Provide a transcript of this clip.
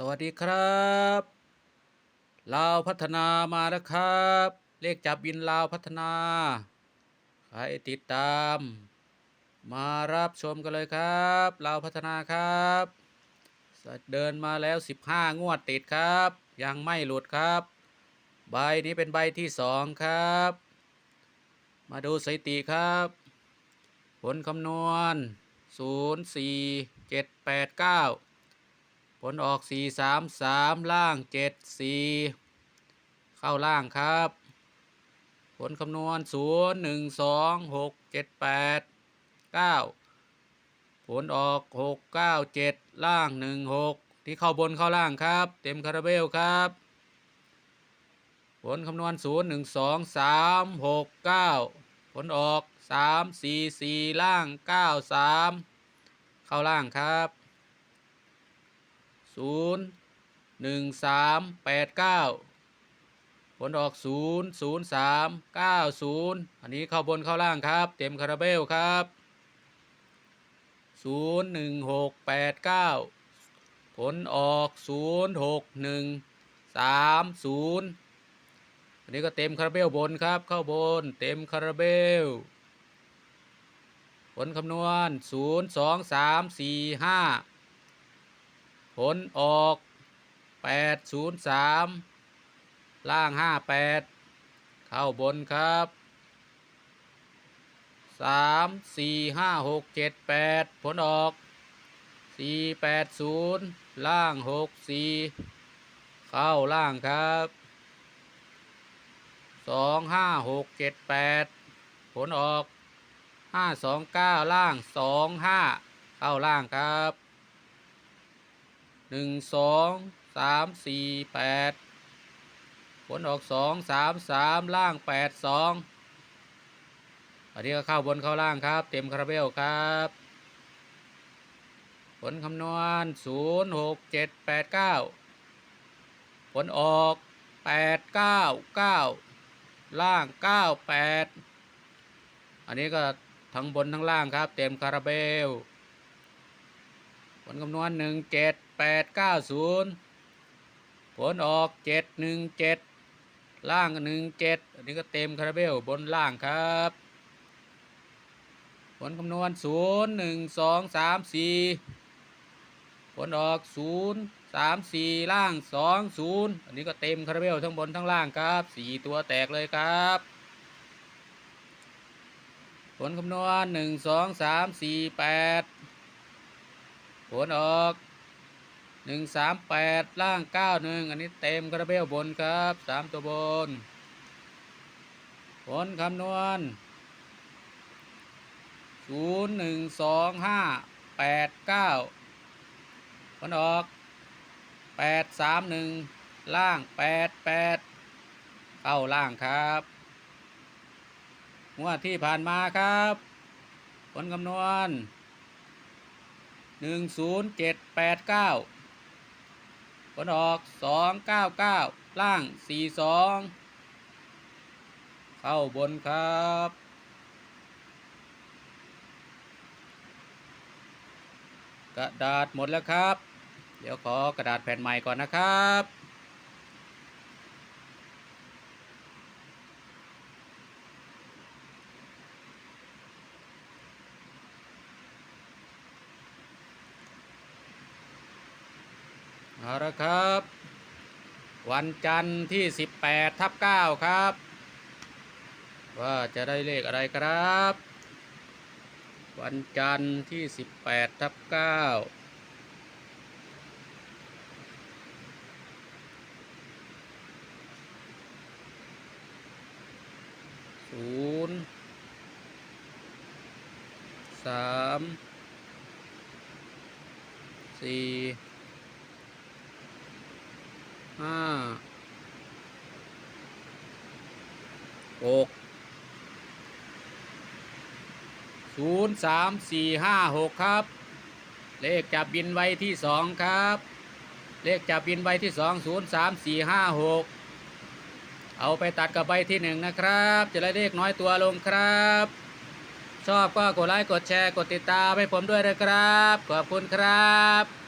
สวัสดีครับลาวพัฒนามาแล้วครับ เลขจับบินลาวพัฒนา ใครติดตาม มารับชมกันเลยครับลาวพัฒนาครับเดินมาแล้ว 15 งวดติดครับ ยังไม่หลุดครับ ใบนี้เป็นใบที่สองครับ มาดูสถิติครับ ผลคำนวณ 0 4 7 8 9 ผลออก 4 3 3 ล่าง 7 4 เข้าล่างครับ ผลคำนวณ 0 1 2 6 7 8 9 ผลออก 6 9 7 ล่าง 1 6 ที่เข้าบนเข้าล่างครับ เต็มคาราเบลครับ ผลคำนวณ 0 1 2 3 6 9 ผลออก 3 4 4 ล่าง 9 3 เข้าล่างครับ ศูนย์หนึ่งสามแปดเก้าผลออกศูนย์ศูนย์สามเก้าศูนย์อันนี้เข้าบนเข้าล่างครับ เต็มคาราเบลครับศูนย์หนึ่งหกแปดเก้าผลออกศูนย์หกหนึ่งสามศูนย์อันนี้ก็เต็มคาราเบลบนครับ เข้าบนเต็มคาราเบลผลคำนวณศูนย์สองสามสี่ห้า ผลออก 803 ล่าง 58 เข้าบนครับ 3 4 5 6 7 8 ผลออก 480 ล่าง 64 เข้าล่างครับ 2 5 6 7 8 ผลออก 529 ล่าง 25 เข้าล่างครับ หนึ่งสองสามสี่แปดผลออกสองสามสามล่างแปดสองอันนี้ก็เข้าบนเข้าล่างครับ เต็มคาราเบลครับ ผลคำนวณศูนย์หกเจ็ดแปดเก้าผลออกแปดเก้าเก้าล่างเก้าแปดอันนี้ก็ทั้งบนทั้งล่างครับ เต็มคาราเบล ผลคำนวณหนึ่งเจ็ด แปดเก้าศูนย์ผลออกเจ็ดหนึ่งเจ็ดล่างหนึ่งเจ็ดอันนี้ก็เต็มคาราเบลบนล่างครับ ผลคำนวณศูนย์หนึ่งสองสามสี่ผลออกศูนย์สามสี่ล่างสองศูนย์อันนี้ก็เต็มคาราเบลทั้งบนทั้งล่างครับสี่ตัวแตกเลยครับ ผลคำนวณหนึ่งสองสามสี่แปดผลออก หนึ่งสามแปดล่างเก้าหนึ่งอันนี้เต็มคาราเบลบนครับสามตัวบน ผลคำนวณศูนย์หนึ่งสองห้าแปดเก้าผลออกแปดสามหนึ่งล่างแปดแปดเข้าล่างครับงวดที่ผ่านมาครับ ผลคำนวณหนึ่งศูนย์เจ็ดแปดเก้า ผลออกสองเก้าเก้าล่างสี่สองเข้าบนครับ กระดาษหมดแล้วครับ เดี๋ยวขอกระดาษแผ่นใหม่ก่อนนะครับ เอาละครับ วันจันทร์ที่ 18ทับ9ครับ ว่าจะได้เลขอะไรครับ วันจันทร์ที่ 18ทับ9ศูนย์สามสี่ ห้าหกศูนย์สามสี่ห้าหกครับ เลขจับบินไว้ที่สองครับ เลขจับบินใบที่สองศูนย์สามสี่ห้าหกเอาไปตัดกับใบที่หนึ่งนะครับ จะได้เลขน้อยตัวลงครับ ชอบก็กดไลค์กดแชร์กดติดตามให้ผมด้วยนะครับ ขอบคุณครับ